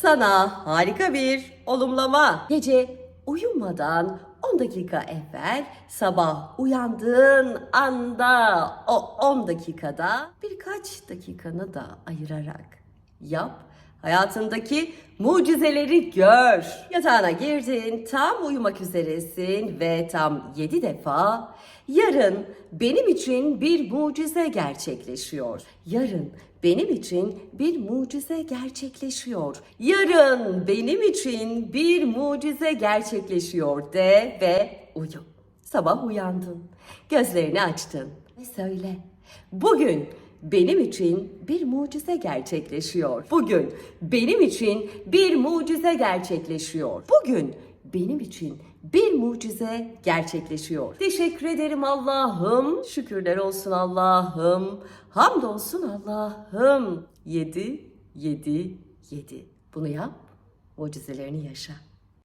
Sana harika bir olumlama. Gece uyumadan 10 dakika evvel sabah uyandığın anda o 10 dakikada birkaç dakikanı da ayırarak yap. Hayatındaki mucizeleri gör. Yatağına girdin, tam uyumak üzeresin ve tam 7 defa yarın benim için bir mucize gerçekleşiyor. Yarın benim için bir mucize gerçekleşiyor. Yarın benim için bir mucize gerçekleşiyor de ve uyu. Sabah uyandın, gözlerini açtın ve söyle. Bugün benim için bir mucize gerçekleşiyor. Bugün benim için bir mucize gerçekleşiyor. Bugün benim için bir mucize gerçekleşiyor. Teşekkür ederim Allah'ım. Şükürler olsun Allah'ım. Hamdolsun Allah'ım. 7 7 7. Bunu yap. Mucizelerini yaşa.